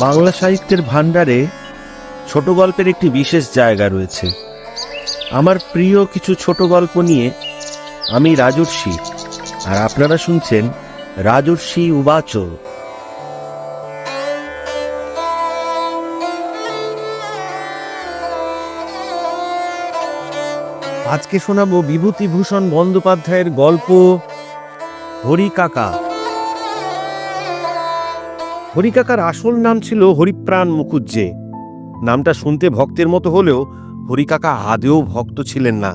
বাংলা সাহিত্যের ভাণ্ডারে ছোট গল্পের একটি বিশেষ জায়গা রয়েছে। আমার প্রিয় কিছু ছোট গল্প নিয়ে আমি রাজর্ষি, আর আপনারা শুনছেন রাজর্ষি উবাচ আজকে শোনাবো বিভূতিভূষণ বন্দ্যোপাধ্যায়ের গল্প হরি কাকা হরিকাকার আসল নাম ছিল হরিপ্রাণ মুখুজ্জে। নামটা শুনতে ভক্তের মতো হলেও হরিকাকা আদেও ভক্ত ছিলেন না।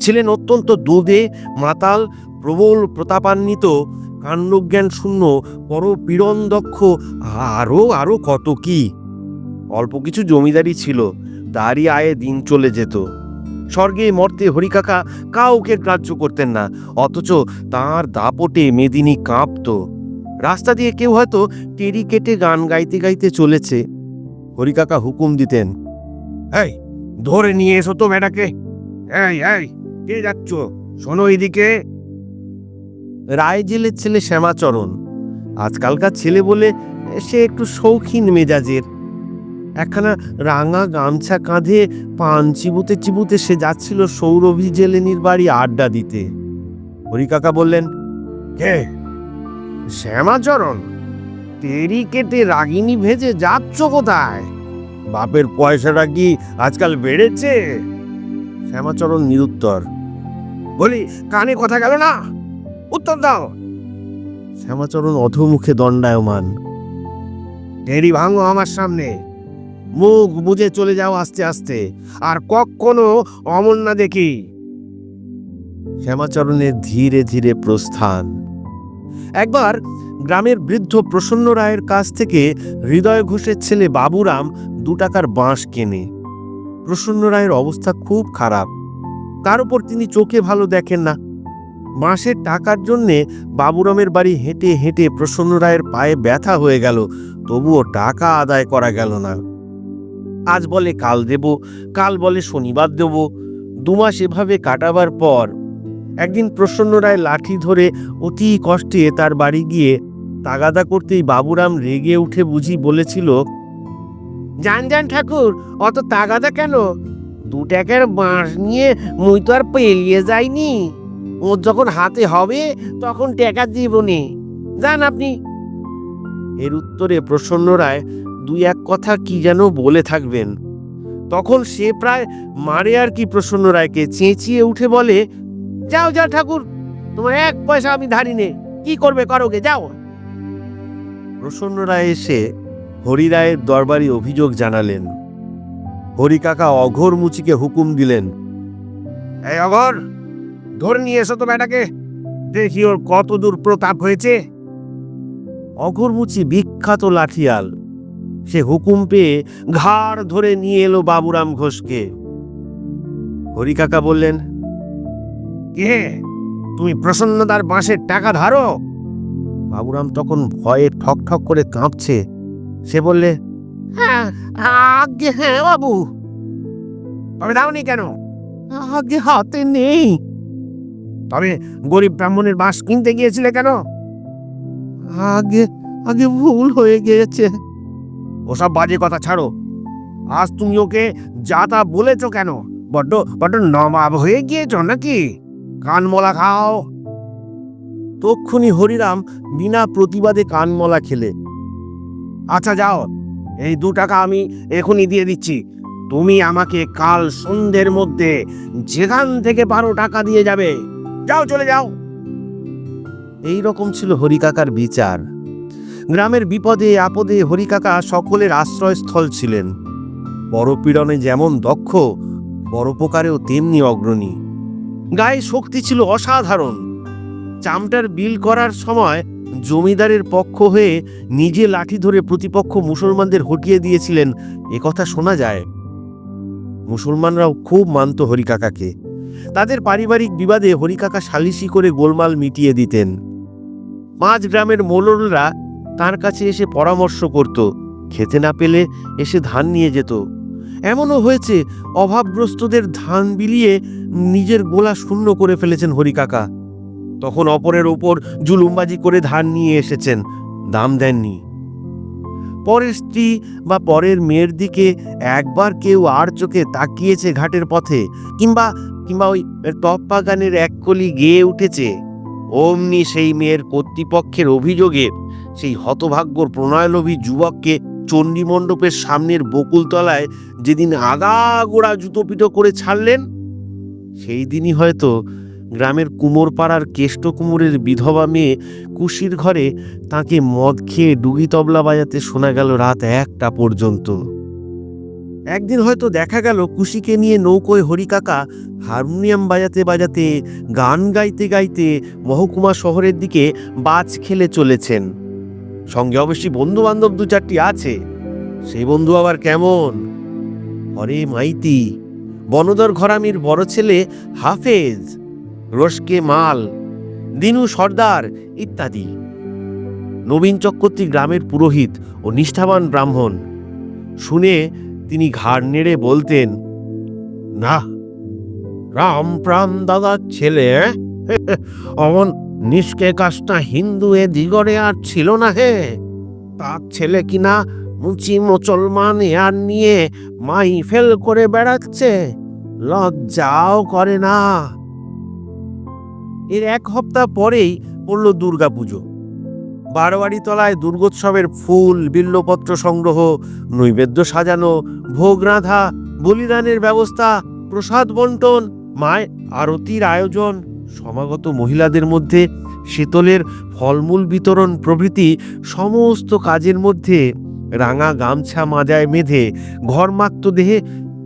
ছিলেন অত্যন্ত দুধে, মাতাল, প্রবল, প্রতাপান্বিত, কাণ্ডজ্ঞান শূন্য পরপীড়ন দক্ষ আরও আরও কত কি। অল্প কিছু জমিদারি ছিল, তারই আয়ে দিন চলে যেত। স্বর্গে মর্তে হরিকাকা কাউকে গ্রাহ্য করতেন না, অথচ তার দাপটে মেদিনী কাঁপতো। রাস্তা দিয়ে কেউ হয়তো টেরি কেটে গান গাইতে গাইতে চলেছে। হরিকাকা হুকুম দিতেন, এই, ধরে নিয়ে এসো তো ম্যাডাকে এই এই, কে যাচ্ছ? শোনো এদিকে। রায় জেলের ছেলে শ্যামাচরণ, আজকালকার ছেলে বলে সে একটু শৌখিন মেজাজের। একখানা রাঙা গামছা কাঁধে পান চিবুতে চিবুতে সে যাচ্ছিল সৌরভী জেলেনির বাড়ি আড্ডা দিতে। হরিকাকা বললেন, কে? শ্যামাচরণ তেরি কেটে রাগিনী ভেজে যাচ্ছ কোথায়? বাপের পয়সাটা কি আজকাল বেড়েছে? শ্যামাচরণ নিরুত্তর, বলি, কানে কথা গেল না? উত্তর দাও। শ্যামাচরণ অধমুখে দণ্ডায়মান টেরি ভাঙো আমার সামনে। মুখ বুঝে চলে যাও আস্তে আস্তে, আর কখনো অমন না দেখি। শ্যামাচরণের ধীরে ধীরে প্রস্থান একবার গ্রামের বৃদ্ধ প্রসন্ন রায়ের কাছ থেকে হৃদয় ঘোষের ছেলে বাবুরাম দু টাকার বাঁশ কেনে। প্রসন্ন রায়ের অবস্থা খুব খারাপ। তার উপর তিনি চোখে ভালো দেখেন না। মাসের টাকার জন্যে বাবুরামের বাড়ি হেঁটে হেঁটে প্রসন্ন রায়ের পায়ে ব্যথা হয়ে গেল, তবুও টাকা আদায় করা গেল না। আজ বলে কাল দেব, কাল বলে শনিবার দেব দুমাস এভাবে কাটাবার পর একদিন প্রসন্ন রায় লাঠি ধরে অতি কষ্টে তার বাড়ি গিয়ে তাগাদা করতেই বাবুরাম রেগে উঠে বুঝি বলেছিল, জান জান ঠাকুর, অত তাগাদা কেন? দু টাকার বাঁশ নিয়ে মুই তো আর পেলিয়ে যাইনি। ওর যখন হাতে হবে, তখন টাকা জীবনে যান আপনি। এর উত্তরে প্রসন্ন রায় দুই এক কথা কি যেন বলে থাকবেন। তখন সে প্রায় মারে আর কি প্রসন্ন রায়কে চেঁচিয়ে উঠে বলে যাও যাও ঠাকুর। তোমার এক পয়সা আমি ধারি নে কি করবে করোগে? যাও। প্রসন্ন রায় এসে হরি রায়ের দরবারি অভিযোগ জানালেন। হরি কাকা অঘোর মুচিকে হুকুম দিলেন, এই অঘর, ধরে নিয়ে এসো তো বেটাকে দেখি ওর কত দূর প্রতাপ হয়েছে। অঘর মুচি বিখ্যাত লাঠিয়াল, সে হুকুম পেয়ে ঘাড় ধরে নিয়ে এলো বাবুরাম ঘোষকে। হরি কাকা বললেন কে? তুমি প্রসন্নদার বাঁশের টাকা ধারো? বাবুরাম তখন ভয়ে ঠক ঠক করে কাঁপছে। সে বললে হ্যাঁ আগে হ্যাঁ বাবু। তবে দাওনি কেন? আগে হাতে নেই। তবে গরিব ব্রাহ্মণের বাঁশ কিনতে গিয়েছিলে কেন? আগে আগে ভুল হয়ে গিয়েছে। ওসব বাজে কথা ছাড়ো। আজ তুমি ওকে যা তা বলেছ কেন? বড্ড বড্ড নবাব হয়ে গিয়েছ নাকি? কানমলা খাও। তক্ষুনি হরিরাম বিনা প্রতিবাদে কানমলা খেলে। আচ্ছা যাও, এই দু টাকা আমি এখনই দিয়ে দিচ্ছি। তুমি আমাকে কাল সন্ধ্যের মধ্যে যেখান থেকে পারো টাকা দিয়ে যাবে। যাও, চলে যাও। এই রকম ছিল হরিকাকার বিচার। গ্রামের বিপদে, আপদে হরিকাকা সকলের আশ্রয়স্থল ছিলেন। পরপীড়নে যেমন দক্ষ, পরোপকারেও তেমনি অগ্রণী। গায়ে শক্তি ছিল অসাধারণ। চামটার বিল করার সময় জমিদারের পক্ষ হয়ে নিজে লাঠি ধরে প্রতিপক্ষ মুসলমানদের হটিয়ে দিয়েছিলেন কথা শোনা যায়। মুসলমানরাও খুব মানত হরিকাকাকে। তাদের পারিবারিক বিবাদে হরিকাকা সালিশি করে গোলমাল মিটিয়ে দিতেন। পাঁচ গ্রামের মোলররা তার কাছে এসে পরামর্শ করত, খেতে না পেলে এসে ধান নিয়ে যেত। এমনও হয়েছে, অভাবগ্রস্তদের ধান বিলিয়ে নিজের গোলা শূন্য করে ফেলেছেন হরিকাকা। তখন অপরের ওপর জুলুমবাজি করে ধান নিয়ে এসেছেন, দাম দেননি। পরের স্ত্রী বা পরের মেয়ের দিকে একবার কেউ আর চোখে তাকিয়েছে ঘাটের পথে, কিংবা কিংবা ওই টপ বাগানের এক কলি গেয়ে উঠেছে। অমনি সেই মেয়ের কর্তৃপক্ষের অভিযোগের সেই হতভাগ্যর প্রণয়লোভী যুবককে চণ্ডীমণ্ডপের সামনের বকুলতলায় যেদিন আগাগোড়া জুতোপিটো করে ছাড়লেন, সেই দিনই হয়তো গ্রামের কুমোরপাড়ার কেষ্ট কুমোরের বিধবা মেয়ে কুশির ঘরে তাকে মদ খেয়ে ডুগি তবলা বাজাতে শোনা গেল রাত একটা পর্যন্ত। একদিন হয়তো দেখা গেল কুশিকে নিয়ে নৌকোয় হরিকাকা হারমোনিয়াম বাজাতে বাজাতে গান গাইতে গাইতে মহকুমা শহরের দিকে বাজ খেলে চলেছেন। সঙ্গে অবশ্যই বন্ধু বান্ধব দু চারটি আছে। সেই বন্ধু আবার কেমন? অরে মাইতি। বনদর ঘরামির বড় ছেলে হাফেজ রসকে মাল, দিনু সর্দার ইত্যাদি। নবীন চক্রবর্তী গ্রামের পুরোহিত ও নিষ্ঠাবান ব্রাহ্মণ। শুনে তিনি ঘাড় নেড়ে বলতেন না রাম প্রাণ দাদার ছেলে অমন নিষ্কে কাজটা হিন্দু এ দিগরে আর ছিল না হে। তার ছেলে কিনা মুচি মুসলমান আর নিয়ে মাই ফেল করে বেড়াচ্ছে, লজ্জাও করে না। এর এক সপ্তাহ পরেই পড়ল দুর্গাপুজো বারোয়ারি তলায় দুর্গোৎসবের ফুল, বিল্লপত্র সংগ্রহ, নৈবেদ্য সাজানো, ভোগ রাঁধা, বলিদানের ব্যবস্থা, প্রসাদ বন্টন মায় আরতির আয়োজন। সমাগত মহিলাদের মধ্যে শীতলের ফলমূল বিতরণ প্রভৃতি সমস্ত কাজের মধ্যে রাঙা গামছা মাজায় মেধে ঘরমাক্ত দেহে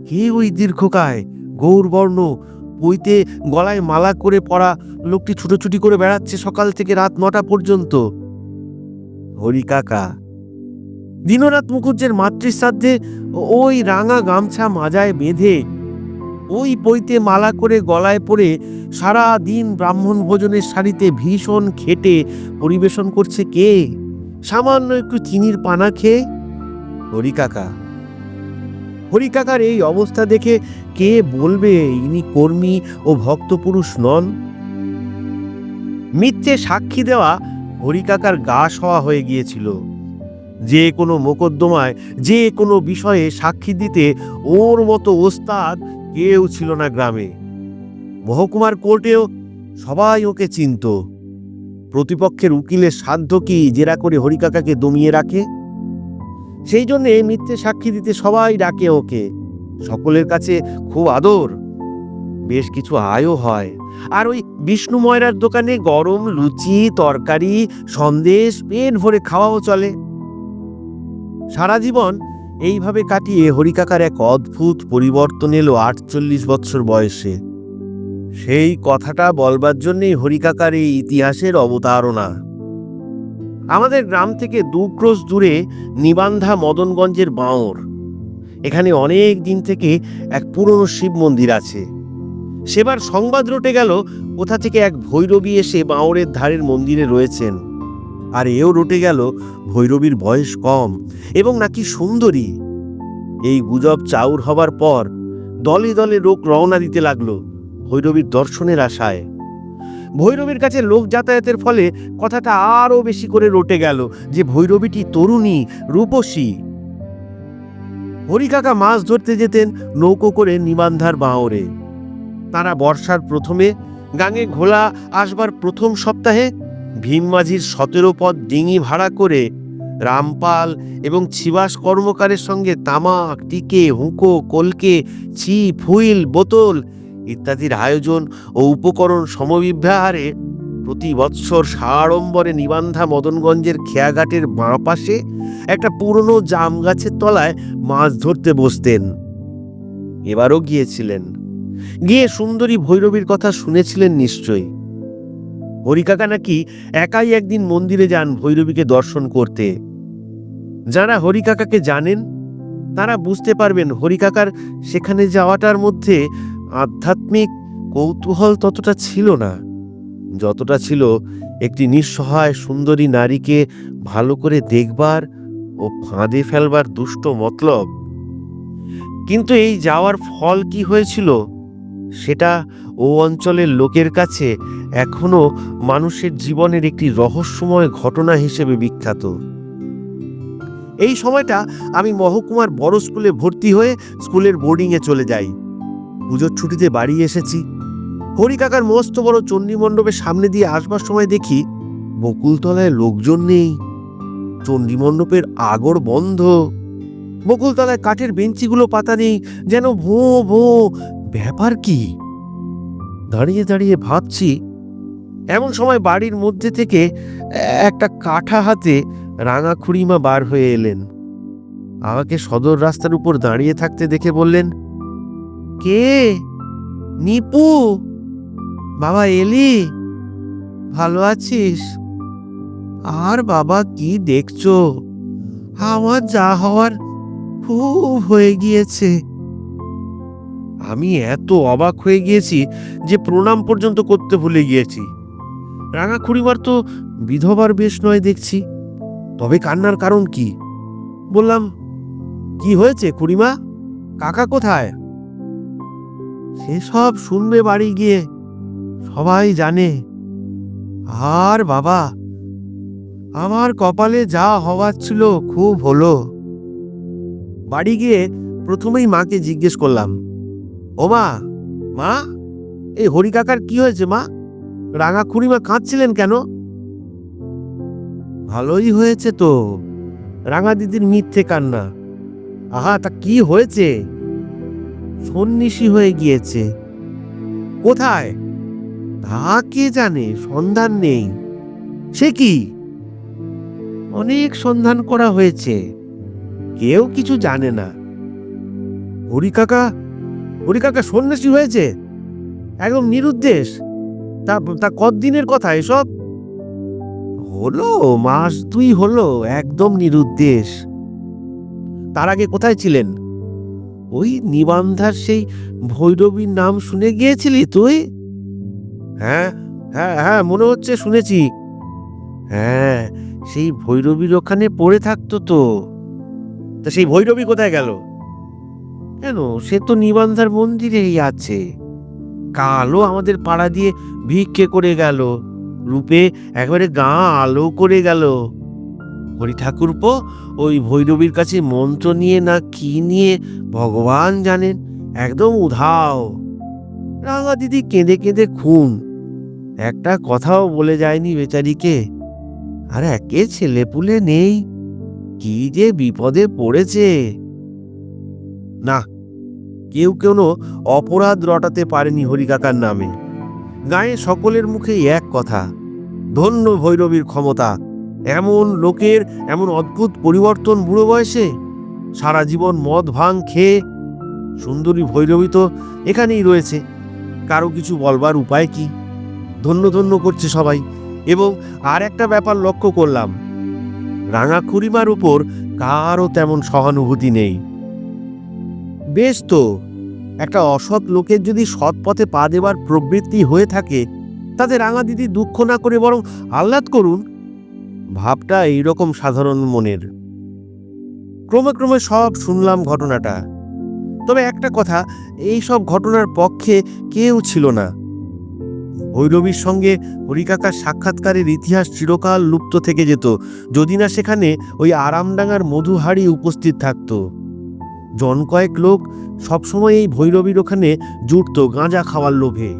কে ওই দীর্ঘকায় গৌরবর্ণ বইতে গলায় মালা করে পড়া লোকটি ছুটোছুটি করে বেড়াচ্ছে সকাল থেকে রাত নটা পর্যন্ত। হরি কাকা, দিনরাত মুখুজ্জের মাতৃশ্রাদ্ধে ওই রাঙা গামছা মাজায় বেঁধে ওই পইতে মালা করে গলায় পরে সারা দিন ব্রাহ্মণ ভোজনের শাড়িতে ভীষণ খেটে পরিবেশন করছে কে? সামান্য একটু চিনির পানা খেয়ে? হরিকাকা হরিকাকার এই অবস্থা দেখে কে বলবে ইনি কর্মী ও ভক্ত পুরুষ নন? মিথ্যে সাক্ষী দেওয়া হরিকাকার গা সওয়া হয়ে গিয়েছিল। যে কোনো মোকদ্দমায়, যে কোনো বিষয়ে সাক্ষী দিতে ওর মতো ওস্তাদ কেউ ছিল না গ্রামে। মহকুমার কোর্টেও সবাই ওকে চিনত। প্রতিপক্ষের উকিলের সাধ্য কি জেরা করে হরিকাকাকে দমিয়ে রাখে? সেই জন্যে মিথ্যে সাক্ষী দিতে সবাই ডাকে ওকে। সকলের কাছে খুব আদর। বেশ কিছু আয়ও হয়। আর ওই বিষ্ণু ময়রার দোকানে গরম লুচি, তরকারি, সন্দেশ, পেট ভরে খাওয়াও চলে। সারা জীবন এইভাবে কাটিয়ে হরিকাকার এক অদ্ভুত পরিবর্তন এলো আটচল্লিশ বৎসর বয়সে। সেই কথাটা বলবার জন্যই হরিকাকার এই ইতিহাসের অবতারণা। আমাদের গ্রাম থেকে দু ক্রোশ দূরে নিবান্ধা মদনগঞ্জের বাঁওর। এখানে অনেক দিন থেকে এক পুরনো শিব মন্দির আছে। সেবার সংবাদ রটে গেল কোথা থেকে এক ভৈরবী এসে বাঁওরের ধারের মন্দিরে রয়েছেন। আর এও রটে গেল, ভৈরবীর বয়স কম এবং নাকি সুন্দরী। এই গুজব চাউর হবার পর দলে দলে লোক রওনা দিতে লাগল ভৈরবীর দর্শনের আশায়। ভৈরবীর কাছে লোক যাতায়াতের ফলে কথাটা আরও বেশি করে রটে গেল যে ভৈরবীটি তরুণী, রূপসী। হরিকাকা মাছ ধরতে যেতেন নৌকো করে নিবান্ধার বাঁওরে। তারা বর্ষার প্রথমে গাঙে ঘোলা আসবার প্রথম সপ্তাহে ভীম মাঝির সতেরো পদ ডিঙি ভাড়া করে রামপাল এবং ছিবাস কর্মকারের সঙ্গে তামাক, টিকে, হুঁকো, কলকে ছিপ হুইল বোতল ইত্যাদির আয়োজন ও উপকরণ সমবিভ্যাহারে প্রতি বৎসর সাড়ম্বরে নিবান্ধা মদনগঞ্জের খেয়াঘাটের বাঁ পাশে একটা পুরনো জাম গাছের তলায় মাছ ধরতে বসতেন। এবারও গিয়েছিলেন। গিয়ে সুন্দরী ভৈরবীর কথা শুনেছিলেন নিশ্চয়ই। হরিকাকা নাকি একাই একদিন মন্দিরে যান ভৈরবীকে দর্শন করতে। যারা হরিকাকাকে জানেন, তারা বুঝতে পারবেন হরিকাকার সেখানে যাওয়াটার মধ্যে আধ্যাত্মিক কৌতূহল ততটা ছিল না। যতটা ছিল একটি নিঃসহায় সুন্দরী নারীকে ভালো করে দেখবার ও ফাঁদে ফেলবার দুষ্ট মতলব। কিন্তু এই যাওয়ার ফল কি হয়েছিল? সেটা ও অঞ্চলের লোকের কাছে এখনও মানুষের জীবনের একটি রহস্যময় ঘটনা হিসেবে বিখ্যাত। এই সময়টা আমি মহকুমার বড় স্কুলে ভর্তি হয়ে স্কুলের বোর্ডিংয়ে চলে যাই। পুজোর ছুটিতে বাড়ি এসেছি। হরি কাকার মস্ত বড় চণ্ডী মণ্ডপের সামনে দিয়ে আসবার সময় দেখি বকুলতলায় লোকজন নেই। চণ্ডী মণ্ডপের আগর বন্ধ। বকুলতলায় কাঠের বেঞ্চিগুলো পাতা নেই। যেন ভো ভো ব্যাপার কি? দাঁড়িয়ে দাঁড়িয়ে ভাবছি, এমন সময় বাড়ির মধ্যে থেকে একটা কাঠা হাতে রাঙা খুড়িমা বার হয়ে এলেন। আমাকে সদর রাস্তার উপর দাঁড়িয়ে থাকতে দেখে বললেন, কে? নিপু? বাবা এলি? ভালো আছিস? আর বাবা কি দেখছ? আমার যা হওয়ার খুব হয়ে গিয়েছে। আমি এত অবাক হয়ে গিয়েছি যে প্রণাম পর্যন্ত করতে ভুলে গিয়েছি। রাঙা খুড়িমার তো বিধবার বেশ নয় দেখছি। তবে কান্নার কারণ কি? বললাম, কি হয়েছে খুড়িমা? কাকা কোথায়? সেসব শুনবে বাড়ি গিয়ে, সবাই জানে। আর বাবা, আমার কপালে যা হওয়ার ছিল খুব হলো। বাড়ি গিয়ে প্রথমেই মাকে জিজ্ঞেস করলাম ও মা মা, এই হরি কাকার কি হয়েছে মা? রাঙা খুড়িমা কাঁদছিলেন কেন? ভালোই হয়েছে তো, রাঙা দিদির মিথ্যে কান্না। আহা, তা কি হয়েছে? সন্ন্যাসী হয়ে গিয়েছে। কোথায়? তা কে জানে, সন্ধান নেই। সে কি? অনেক সন্ধান করা হয়েছে। কেউ কিছু জানে না। হরি কাকা হরি কাকা সন্ন্যাসী হয়েছে? একদম নিরুদ্দেশ। তা তা কতদিনের কথা এসব? হলো, মাস দুই হলো, একদম নিরুদ্দেশ। তার আগে কোথায় ছিলেন? ওই নিবান্ধার সেই ভৈরবীর নাম শুনে গিয়েছিলি তুই? হ্যাঁ হ্যাঁ হ্যাঁ মনে হচ্ছে শুনেছি। হ্যাঁ সেই ভৈরবীর ওখানে পড়ে থাকতো তো। তা সেই ভৈরবী কোথায় গেল? কেন? সে তো নিবান্ধার মন্দিরেই আছে। কালো আমাদের পাড়া দিয়ে ভিক্ষে করে গেল। রূপে একবারে গা আলো করে গেল। হরি ঠাকুরপো ওই ভৈরবীর কাছে মন্ত্র নিয়ে না কি নিয়ে ভগবান জানেন? একদম উধাও। রাঙা দিদি কেঁদে কেঁদে খুন। একটা কথাও বলে যায়নি বেচারিকে। আর একে ছেলে পুলে নেই। কি যে বিপদে পড়েছে। না, কেউ কোনো অপরাধ রটাতে পারেনি হরিকাকার নামে। গায়ে সকলের মুখেই এক কথা, ধন্য ভৈরবীর ক্ষমতা, এমন লোকের এমন অদ্ভুত পরিবর্তন বুড়ো বয়সে? সারা জীবন মদ ভাং খেয়ে সুন্দরী ভৈরবী তো এখানেই রয়েছে, কারও কিছু বলবার উপায় কি? ধন্য ধন্য করছে সবাই, এবং আর একটা ব্যাপার লক্ষ্য করলাম, রাঙা খুড়িমার উপর কারও তেমন সহানুভূতি নেই। বেশ তো। একটা অসৎ লোকের যদি সৎ পথে পা দেবার প্রবৃত্তি হয়ে থাকে, তাতে রাঙা দিদি দুঃখ না করে বরং আহ্লাদ করুন। ভাবটা এইরকম সাধারণ মনের। ক্রমে ক্রমে সব শুনলাম ঘটনাটা। তবে একটা কথা, এই সব ঘটনার পক্ষে কেউ ছিল না। ভৈরবীর সঙ্গে হরিকাকার সাক্ষাৎকারের ইতিহাস চিরকাল লুপ্ত থেকে যেত, যদি না সেখানে ওই আরামডাঙ্গার মধুহাড়ি উপস্থিত থাকতো। জন কয়েক লোক সবসময় এই ভৈরবীর ওখানে জুটতো গাঁজা খাওয়ার লোভে।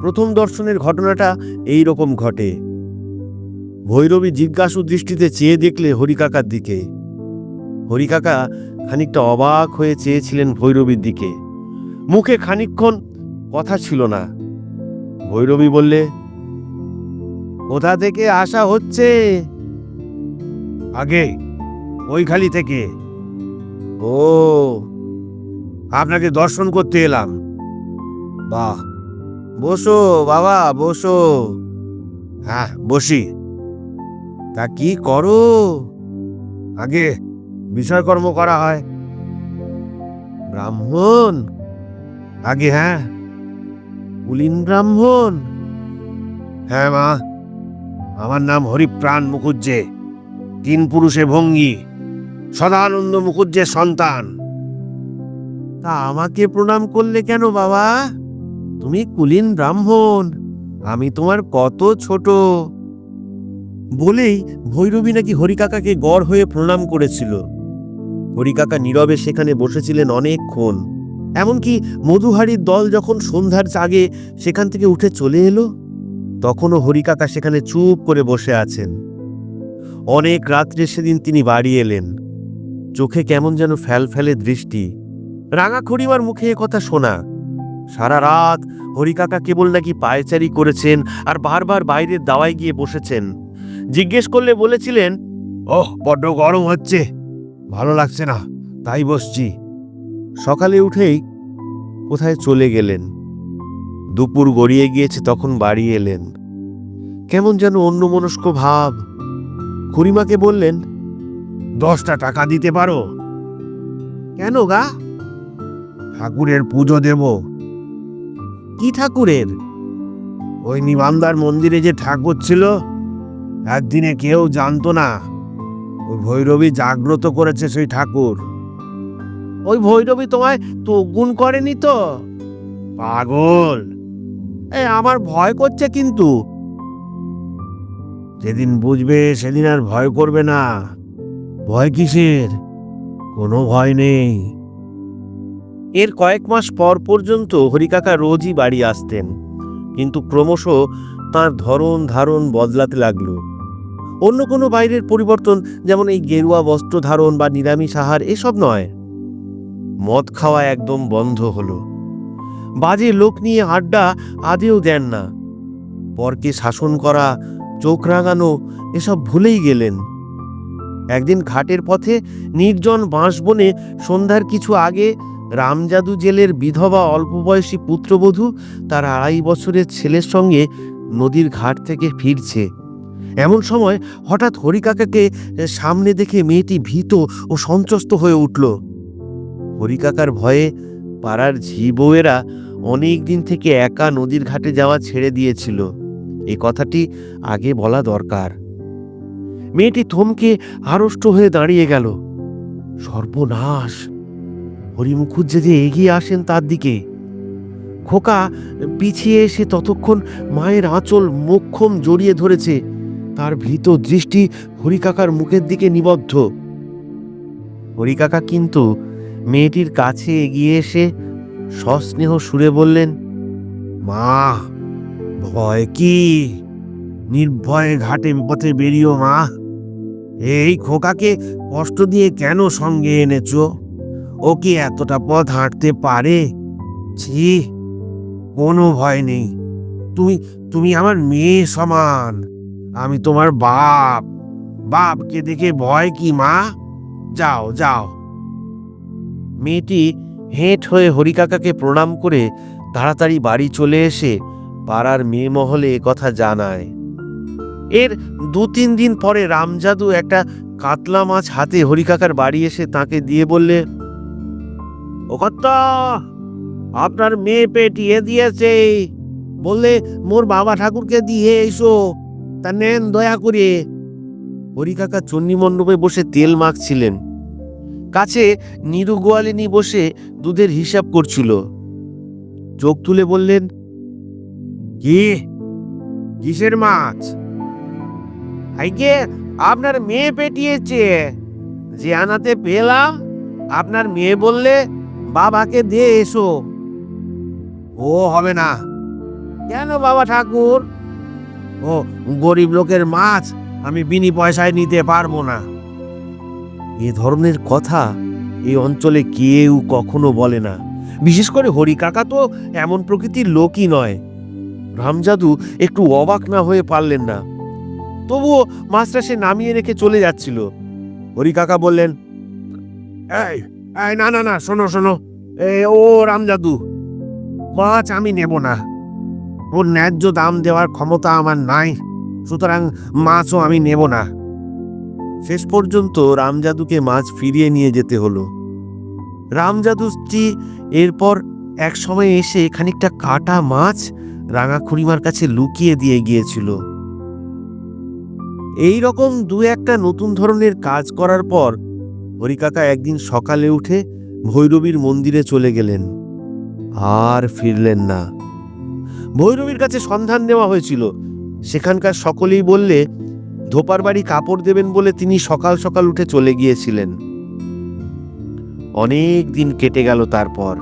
প্রথম দর্শনের ঘটনাটা এই রকম ঘটে। ভৈরবী জিজ্ঞাসু দৃষ্টিতে চেয়ে দেখলে হরিকাকার দিকে। হরিকাকা খানিকটা অবাক হয়ে চেয়েছিলেন ভৈরবীর দিকে। মুখে খানিকক্ষণ কথা ছিল না। ভৈরবী বললে, কোথা থেকে আসা হচ্ছে? আগে ওই খালি থেকে। ও, আপনাকে দর্শন করতে এলাম। বাহ, বসো, বাবা, বসো। হ্যাঁ বসি। তা কি করো? আগে বিষয়কর্ম করা হয়। ব্রাহ্মণ? আগে হ্যাঁ। কুলিন ব্রাহ্মণ? হ্যাঁ মা। আমার নাম হরিপ্রাণ মুখুজ্জে, তিন পুরুষে ভঙ্গি। সদানন্দ মুখুজ্জের সন্তান। তা আমাকে প্রণাম করলে কেন বাবা? তুমি কুলীন ব্রাহ্মণ, আমি তোমার কত ছোট। বলেই ভৈরবী নাকি হরিকাকাকে গড় হয়ে প্রণাম করেছিল। হরিকাকা নীরবে সেখানে বসেছিলেন অনেকক্ষণ। এমনকি মধুহারির দল যখন সন্ধ্যার চাগে সেখান থেকে উঠে চলে এলো, তখনও হরিকাকা সেখানে চুপ করে বসে আছেন। অনেক রাত্রে সেদিন তিনি বাড়ি এলেন। চোখে কেমন যেন ফ্যাল ফ্যালে দৃষ্টি। রাঙা খড়িমার মুখে এ কথা শোনা। সারা রাত হরিকাকা কেবল নাকি পায়চারি করেছেন আর বারবার বাইরের দাওয়ায় গিয়ে বসেছেন। জিজ্ঞেস করলে বলেছিলেন, ওহ, বড্ড গরম হচ্ছে। ভালো লাগছে না, তাই বসছি। সকালে উঠেই কোথায় চলে গেলেন? দুপুর গড়িয়ে গিয়েছে, তখন বাড়ি এলেন। কেমন যেন অন্যমনস্ক ভাব। খুড়িমাকে বললেন দশটা টাকা দিতে পারো? কেন গা? ঠাকুরের পুজো দেব। কি ঠাকুরের? ওই নিমান্দার মন্দিরে যে ঠাকুর ছিল একদিনে কেউ জানতো না। ওই ভৈরবী জাগ্রত করেছে সেই ঠাকুর। ওই ভৈরবী তোমায় তো গুণ করেনি তো? পাগল! এ আমার ভয় করছে কিন্তু। যেদিন বুঝবে সেদিন আর ভয় করবে না। ভয় কিসের? কোনো ভয় নেই। এর কয়েক মাস পর পর্যন্ত হরিকাকা রোজই বাড়ি আসতেন, কিন্তু ক্রমশ তার ধরন ধারণ বদলাতে লাগল। অন্য কোনো বাইরের পরিবর্তন, যেমন এই গেরুয়া বস্ত্র ধারণ বা নিরামিষ আহার, এসব নয়। মদ খাওয়া একদম বন্ধ হলো। বাজে লোক নিয়ে আড্ডা আদেও দেন না। পরকে শাসন করা, চোখ রাঙানো, এসব ভুলেই গেলেন। একদিন ঘাটের পথে নির্জন বাঁশবনে সন্ধ্যার কিছু আগে রামজাদু জেলের বিধবা অল্প বয়সী পুত্রবধূ তার আড়াই বছরের ছেলের সঙ্গে নদীর ঘাট থেকে ফিরছে। এমন সময় হঠাৎ হরিকাকাকে সামনে দেখে মেয়েটি ভীত ও সন্ত্রস্ত হয়ে উঠল। হরিকাকার ভয়ে পাড়ার ঝি বউয়েরা অনেক দিন থেকে একা নদীর ঘাটে যাওয়া ছেড়ে দিয়েছিল। এ কথাটি আগে বলা দরকার। মেয়েটি থমকে আড়ষ্ট হয়ে দাঁড়িয়ে গেল। সর্বনাশ। হরিমুখুজ্জে যে এগিয়ে আসেন তার দিকে। খোকা পিছিয়ে এসে ততক্ষণ মায়ের আঁচল মোক্ষম জড়িয়ে ধরেছে। তার ভীত দৃষ্টি হরিকাকার মুখের দিকে নিবদ্ধ। হরিকাকা কিন্তু মেয়েটির কাছে এগিয়ে এসে সস্নেহ সুরে বললেন, মা, ভয় কি? নির্ভয়ে ঘাটে পথে বেরিও মা। এই খোকাকে কষ্ট দিয়ে কেন সঙ্গে এনেছো? ও কি এতটা পথ হাঁটতে পারে? ছি, কোনো ভয় নেই। তুমি তুমি আমার মেয়ে সমান। আমি তোমার বাপ। বাপকে দেখে ভয় কি, মা? যাও যাও। মেয়েটি হেঁট হয়ে হরিকাকাকে প্রণাম করে তাড়াতাড়ি বাড়ি চলে এসে পাড়ার মেয়ে মহলে কথা জানায়। এর দু তিন দিন পরে রামজাদু একটা কাতলা মাছ হাতে হরিকাকার বাড়ি এসে তাকে দিয়ে বললে ও কর্তা আপনার মেয়ে পেটিয়ে দিয়েছে। বললে, মোর বাবা ঠাকুরকে দিয়ে এসো, তা নেন দয়া করে। হরিকাকা চন্ডী মণ্ডপে বসে তেল মাখছিলেন। কাছে নিরু গোয়ালিনী বসে দুধের হিসাব করছিল। চোখ তুলে বললেন, কি? কিসের মাছ? আইকে আপনার মেয়ে পেটিয়েছে। যে আনাতে পেলাম, আপনার মেয়ে বললে বাবাকে দিয়ে এসো। ও হবে না। কেন বাবা ঠাকুর? ও, গরিব লোকের মাছ আমি বিনি পয়সায় নিতে পারব না। এ ধরনের কথা এই অঞ্চলে কেউ কখনো বলে না। বিশেষ করে হরি কাকা তো এমন প্রকৃতির লোকই নয়। রামজাদু একটু অবাক না হয়ে পারলেন না। তবুও মাছটা সে নামিয়ে রেখে চলে যাচ্ছিল। হরি কাকা বললেন না না না, শোনো শোনো, এ, ও রামজাদু, মাছ আমি নেব না। ওর ন্যায্য দাম দেওয়ার ক্ষমতা আমার নাই, সুতরাং মাছও আমি নেব না। শেষ পর্যন্ত রামজাদুকে মাছ ফিরিয়ে নিয়ে যেতে হলো। রামজাদু স্ত্রী এরপর এক সময় এসে খানিকটা কাটা মাছ রাঙা খুড়িমার কাছে লুকিয়ে দিয়ে গিয়েছিল। এই রকম দু একটা নতুন ধরনের কাজ করার পর হরিকাকা একদিন সকালে উঠে ভৈরবীর মন্দিরে চলে গেলেন। আর ফিরলেন না। ভৈরবীর কাছে সন্ধান নেওয়া হয়েছিল। সেখানকার সকলেই বললে, ধোপার বাড়ি কাপড় দেবেন বলে তিনি সকাল সকাল উঠে চলে গিয়েছিলেন। অনেক দিন কেটে গেল তারপর।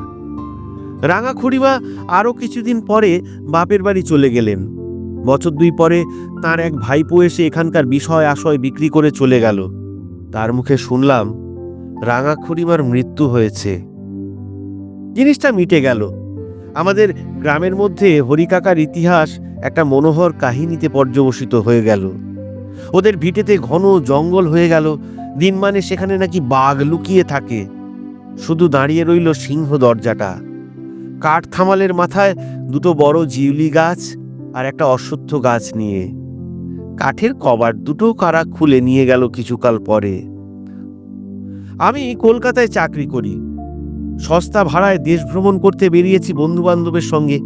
রাঙা খুড়িমা আরও কিছুদিন পরে বাপের বাড়ি চলে গেলেন। বছর দুই পরে তার এক ভাইপো এসে এখানকার বিষয় আশয় বিক্রি করে চলে গেল। তার মুখে শুনলাম, রাঙা খুড়িমার মৃত্যু হয়েছে। জিনিসটা মিটে গেল। আমাদের গ্রামের মধ্যে হরিকাকার ইতিহাস একটা মনোহর কাহিনীতে পর্যবসিত হয়ে গেল। ওদের ভিটেতে ঘন জঙ্গল হয়ে গেল। দিন মানে সেখানে নাকি বাঘ লুকিয়ে থাকে। শুধু দাঁড়িয়ে রইল সিংহ দরজাটা। কাঠ থামালের মাথায় দুটো বড় জিউলি গাছ আর একটা অশ্বত্থ গাছ নিয়ে। কাঠের কবার দুটো কারা খুলে নিয়ে গেল কিছুকাল পরে। আমি কলকাতায় চাকরি করি। সস্তা ভাড়ায় দেশ ভ্রমণ করতে বেরিয়েছি বন্ধু বান্ধবের সঙ্গে।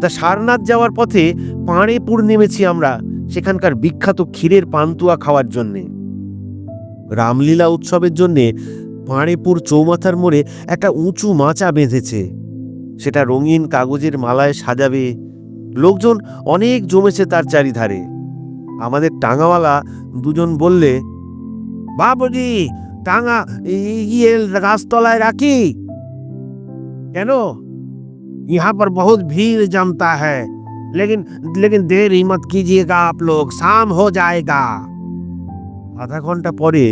তা সারনাথ যাওয়ার পথে পাঁড়েপুর নেমেছি আমরা, সেখানকার বিখ্যাত ক্ষীরের পান্তুয়া খাওয়ার জন্যে। রামলীলা উৎসবের জন্যে পাঁড়েপুর চৌমাথার মোড়ে একটা উঁচু মাচা বেঁধেছে। সেটা রঙিন কাগজের মালায় সাজাবে লোকজন অনেক জমেছে তার চারিধারে আমাদের টাঙাওয়ালা দুজন বললে বাবুজি টাঙা ইয়ে গাছতলায় রাখি কেন यहाँ पर बहुत भीड़ जमता है लेकिन लेकिन देर ही मत कीजिएगा आप लोग शाम हो जाएगा আধা ঘন্টা পরে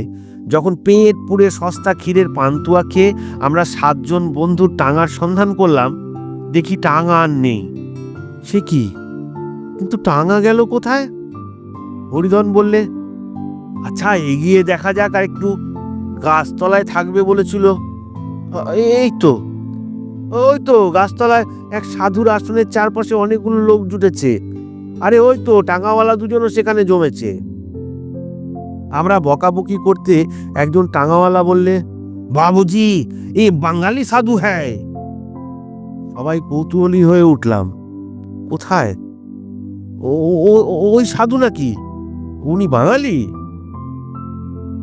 যখন পেট পুড়ে সস্তা ক্ষীরের পান্তুয়া খেয়ে আমরা সাতজন বন্ধু টাঙার সন্ধান করলাম দেখি টাঙা আর নেই সে কি? কিন্তু টাঙা গেল কোথায়? হরিধন বললে আচ্ছা এগিয়ে দেখা যাক আর একটু গাছতলায় থাকবে বলেছিল। এই তো, ওই তো, গাছতলায় এক সাধুর আসনের চারপাশে অনেকগুলো লোক জুটেছে। আরে, ওই তো, টাঙাওয়ালা দুজনও সেখানে জমেছে। আমরা বকাবকি করতে একজন টাঙ্গাওয়ালা বললে, বাবুজি এই বাঙালি সাধু হ্যায় সবাই কৌতূহলী হয়ে উঠলাম। কোথায়? ওই সাধু নাকি? উনি বাঙালি?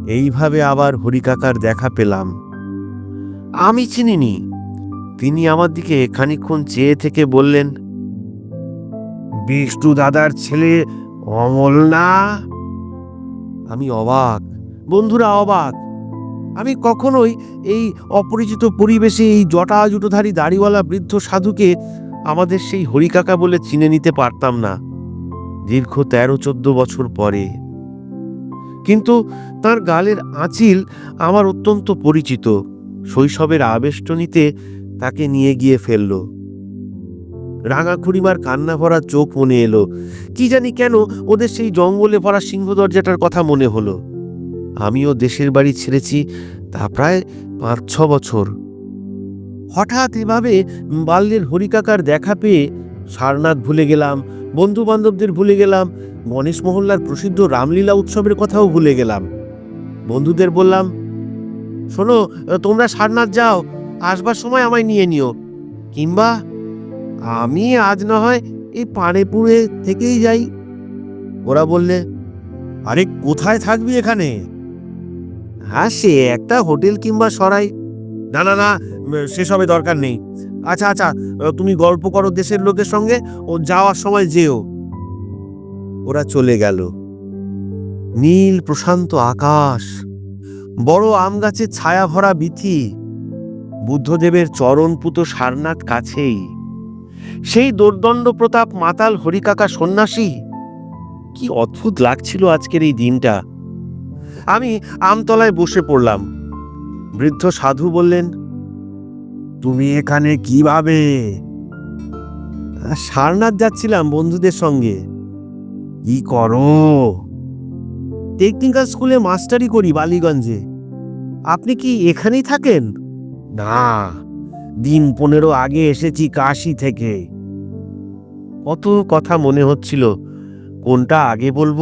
এইভাবে আবার হরিকাকার দেখা পেলাম। আমি চিনিনি। তিনি আমার দিকে খানিক্ষণ চেয়ে থেকে বললেন বিষ্ণু দাদার ছেলে অমল না? আমি অবাক। বন্ধুরা অবাক। আমি কখনোই এই অপরিচিত পরিবেশে এই জটা জুটোধারী দাড়িওয়ালা বৃদ্ধ সাধুকে আমাদের সেই হরিকাকা বলে চিনে নিতে পারতাম না। দীর্ঘ তেরো চোদ্দ বছর পরে। কিন্তু তার গালের আঁচিল আমার অত্যন্ত পরিচিত। শৈশবের আবেষ্টনীতে তাকে নিয়ে গিয়ে ফেলল। রাঙা খুড়িমার কান্না ভরা চোখ মনে এলো। কি জানি কেন ওদের সেই জঙ্গলে ভরা সিংহ দরজাটার কথা মনে হলো। আমিও দেশের বাড়ি ছেড়েছি, তা প্রায় পাঁচ ছ বছর। হঠাৎ এভাবে বাল্যের হরিকাকার দেখা পেয়ে সারনাথ ভুলে গেলাম বন্ধু বান্ধবদের ভুলে গেলাম, গণেশ মহল্লার প্রসিদ্ধ রামলীলা উৎসবের কথাও ভুলে গেলাম। বন্ধুদের বললাম, শোনো, তোমরা সারনাথ যাও, আসবার সময় আমায় নিয়ে নিও। কিংবা আমি আজ না হয় এই পাড়েপুরে থেকেই যাই। ওরা বললে, আরে, কোথায় থাকবি এখানে? হ্যাঁ সে একটা হোটেল কিংবা সরাই। না না না সেসবে দরকার নেই। আচ্ছা আচ্ছা তুমি গল্প করো দেশের লোকের সঙ্গে, ও যাওয়ার সময় যেও। ওরা চলে গেল। নীল প্রশান্ত আকাশ, বড় আম গাছের ছায়া ভরা বিথি, বুদ্ধদেবের চরণপুত সারনাথ কাছেই। সেই দোর্দণ্ড প্রতাপ মাতাল হরিকাকা সন্ন্যাসী, কি অদ্ভুত লাগছিল আজকের এই দিনটা। আমি আমতলায় বসে পড়লাম। বৃদ্ধ সাধু বললেন, তুমি এখানে কীভাবে? সারনাথ যাচ্ছিলাম বন্ধুদের সঙ্গে। কি করো? টেকনিক্যাল স্কুলে মাস্টারি করি বালিগঞ্জে। আপনি কি এখানেই থাকেন? না, দিন পনেরো আগে এসেছি কাশি থেকে। কত কথা মনে হচ্ছিল, কোনটা আগে বলব,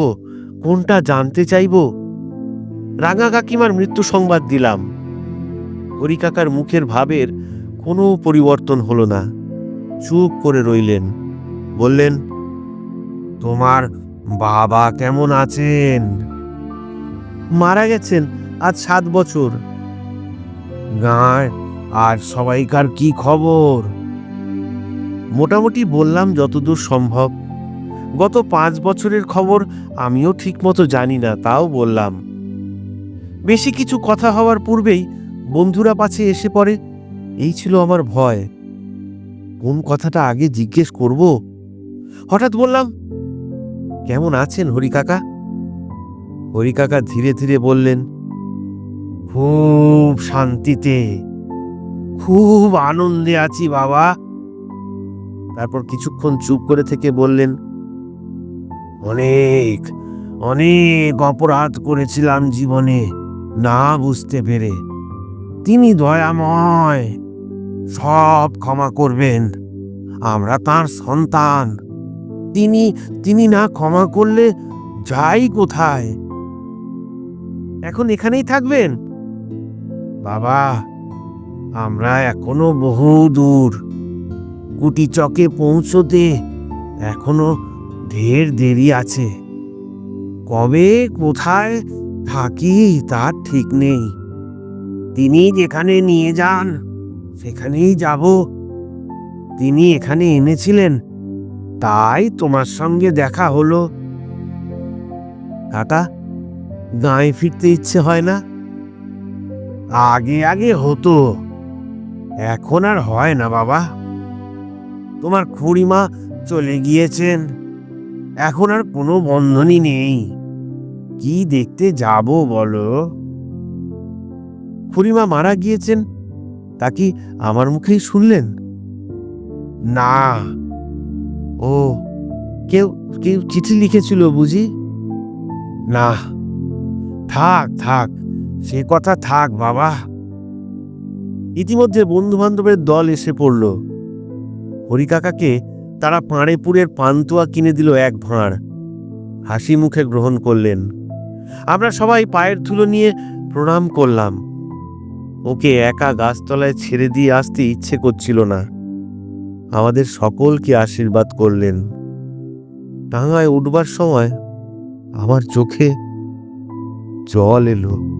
কোনটা জানতে চাইব? রাঙা কাকিমার মৃত্যু সংবাদ দিলাম। হরিকাকার মুখের ভাবের কোনো পরিবর্তন হলো না। চুপ করে রইলেন। বললেন, তোমার বাবা কেমন আছেন? মারা গেছেন আজ সাত বছর। গাঁয়, আর সবাইকার কি খবর? মোটামুটি বললাম যতদূর সম্ভব। গত পাঁচ বছরের খবর আমিও ঠিকমতো জানি না, তাও বললাম। বেশি কিছু কথা হওয়ার পূর্বেই বন্ধুরা পাছে এসে পড়ে। এই ছিল আমার ভয়। কোন কথাটা আগে জিজ্ঞেস করব? হঠাৎ বললাম, কেমন আছেন হরি কাকা? হরি কাকা ধীরে ধীরে বললেন, খুব শান্তিতে। খুব আনন্দে আছি বাবা। তারপর কিছুক্ষণ চুপ করে থেকে বললেন, অনেক অনেক অপরাধ করেছিলাম জীবনে, না বুঝতে পেরে। তিনি দয়াময়। সব ক্ষমা করবেন। আমরা তার সন্তান। তিনি তিনি না ক্ষমা করলে যাই কোথায়? এখন এখানেই থাকবেন? বাবা, আমরা এখনও বহু দূর। কুটি চকে পৌঁছতে এখনও ঢের দেরি আছে। কবে, কোথায় থাকি তার ঠিক নেই। তিনি যেখানে নিয়ে যান, সেখানেই যাব। তিনি এখানে এনেছিলেন, তাই তোমার সঙ্গে দেখা হলো। কাকা, গায়ে ফিরতে ইচ্ছে হয় না? আগে আগে হতো, এখন আর হয় না বাবা। তোমার খুড়িমা চলে গিয়েছেন, এখন আর কোনো বন্ধনই নেই। কি দেখতে যাব বলো? খুড়িমা মারা গিয়েছেন, তা কি আমার মুখেই শুনলেন? না। ও, কেউ কেউ চিঠি লিখেছিল বুঝি? না। থাক থাক, সে কথা থাক বাবা। ইতিমধ্যে বন্ধু বান্ধবের দল এসে পড়ল। হরিকাকাকে তারা পাঁড়েপুরের পান্তুয়া কিনে দিল এক ভাঁড়। হাসি মুখে গ্রহণ করলেন। আমরা সবাই পায়ের ধুলো নিয়ে প্রণাম করলাম। ওকে একা গাছতলায় ছেড়ে দিয়ে আসতে ইচ্ছে করছিল না। আমাদের সকলকে আশীর্বাদ করলেন। টাঙায় উঠবার সময় আমার চোখে জল এলো।